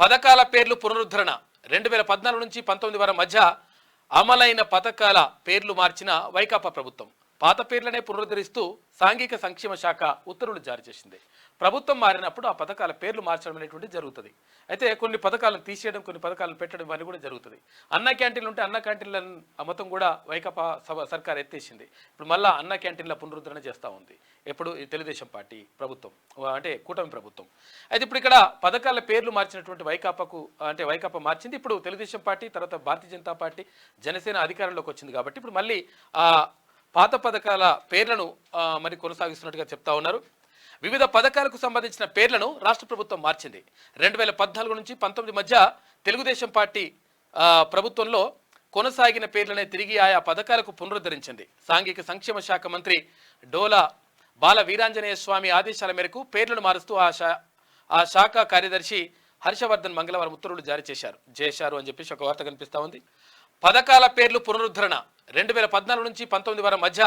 పథకాల పేర్లు పునరుద్ధరణ. రెండు వేల పద్నాలుగు నుంచి పంతొమ్మిది వారం మధ్య అమలైన పథకాల పేర్లు మార్చిన వైకాపా ప్రభుత్వం. పాత పేర్లనే పునరుద్ధరిస్తూ సాంఘిక సంక్షేమ శాఖ ఉత్తర్వులు జారీ చేసింది. ప్రభుత్వం మారినప్పుడు ఆ పథకాల పేర్లు మార్చడం అనేటువంటి జరుగుతుంది. అయితే కొన్ని పథకాలను తీసేయడం కొన్ని పథకాలను పెట్టడం ఇవన్నీ కూడా జరుగుతుంది. అన్న క్యాంటీన్లు ఉంటే అన్న క్యాంటీన్ల మొత్తం కూడా వైకాపా సభ సర్కార్ ఎత్తేసింది. ఇప్పుడు మళ్ళా అన్న క్యాంటీన్ల పునరుద్ధరణ చేస్తూ ఉంది. ఎప్పుడు ఈ తెలుగుదేశం పార్టీ ప్రభుత్వం అంటే కూటమి ప్రభుత్వం. అయితే ఇప్పుడు ఇక్కడ పథకాల పేర్లు మార్చినటువంటి వైకాపాకు అంటే వైకాపా మార్చింది. ఇప్పుడు తెలుగుదేశం పార్టీ తర్వాత భారతీయ జనతా పార్టీ జనసేన అధికారంలోకి వచ్చింది కాబట్టి ఇప్పుడు మళ్ళీ పాత పథకాల పేర్లను మరి కొనసాగిస్తున్నట్టుగా చెప్తా ఉన్నారు. వివిధ పథకాలకు సంబంధించిన పేర్లను రాష్ట్ర ప్రభుత్వం మార్చింది. రెండు వేల పద్నాలుగు నుంచి పంతొమ్మిది మధ్య తెలుగుదేశం పార్టీ ప్రభుత్వంలో కొనసాగిన పేర్లనే తిరిగి ఆయా పథకాలకు పునరుద్ధరించింది. సాంఘిక సంక్షేమ శాఖ మంత్రి డోలా బాల వీరాంజనేయ స్వామి ఆదేశాల మేరకు పేర్లను మారుస్తూ ఆ శా ఆ శాఖ కార్యదర్శి హర్షవర్ధన్ మంగళవారం ఉత్తర్వులు జారీ చేశారు. చేశారు అని చెప్పేసి ఒక వార్త కనిపిస్తా ఉంది. పథకాల పేర్లు పునరుద్ధరణ రెండు వేల పద్నాలుగు నుంచి పంతొమ్మిది వరకు మధ్య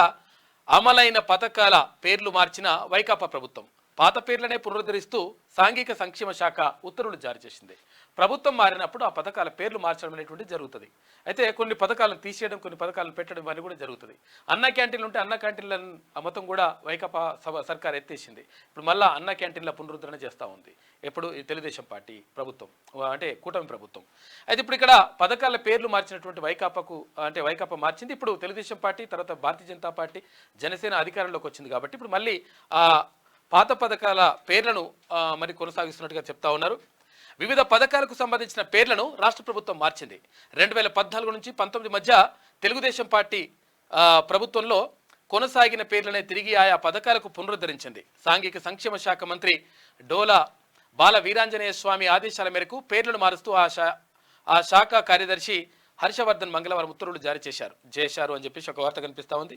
అమలైన పథకాల పేర్లు మార్చిన వైకాపా ప్రభుత్వం. పాత పేర్లనే పునరుద్ధరిస్తూ సాంఘిక సంక్షేమ శాఖ ఉత్తర్వులు జారీ చేసింది. ప్రభుత్వం మారినప్పుడు ఆ పథకాల పేర్లు మార్చడం అనేటువంటి జరుగుతుంది. అయితే కొన్ని పథకాలను తీసేయడం కొన్ని పథకాలను పెట్టడం ఇవన్నీ కూడా జరుగుతుంది. అన్న క్యాంటీన్లు ఉంటే అన్న క్యాంటీన్ల మొత్తం కూడా వైకాపా సభ సర్కార్ ఎత్తేసింది. ఇప్పుడు మళ్ళా అన్న క్యాంటీన్ల పునరుద్ధరణ చేస్తూ ఉంది. ఎప్పుడు తెలుగుదేశం పార్టీ ప్రభుత్వం అంటే కూటమి ప్రభుత్వం. అయితే ఇప్పుడు ఇక్కడ పథకాల పేర్లు మార్చినటువంటి వైకాపాకు అంటే వైకాపా మార్చింది. ఇప్పుడు తెలుగుదేశం పార్టీ తర్వాత భారతీయ జనతా పార్టీ జనసేన అధికారంలోకి వచ్చింది కాబట్టి ఇప్పుడు మళ్ళీ పాత పథకాల పేర్లను మరి కొనసాగిస్తున్నట్టుగా చెప్తా ఉన్నారు. వివిధ పథకాలకు సంబంధించిన పేర్లను రాష్ట్ర ప్రభుత్వం మార్చింది. రెండు వేల పద్నాలుగు నుంచి పంతొమ్మిది మధ్య తెలుగుదేశం పార్టీ ప్రభుత్వంలో కొనసాగిన పేర్లనే తిరిగి ఆయా పథకాలకు పునరుద్ధరించింది. సాంఘిక సంక్షేమ శాఖ మంత్రి డోలా బాల వీరాంజనేయ స్వామి ఆదేశాల మేరకు పేర్లను మారుస్తూ ఆ శా ఆ శాఖ కార్యదర్శి హర్షవర్ధన్ మంగళవారం ఉత్తర్వులు జారీ చేశారు. చేశారు అని చెప్పేసి ఒక వార్త కనిపిస్తా ఉంది.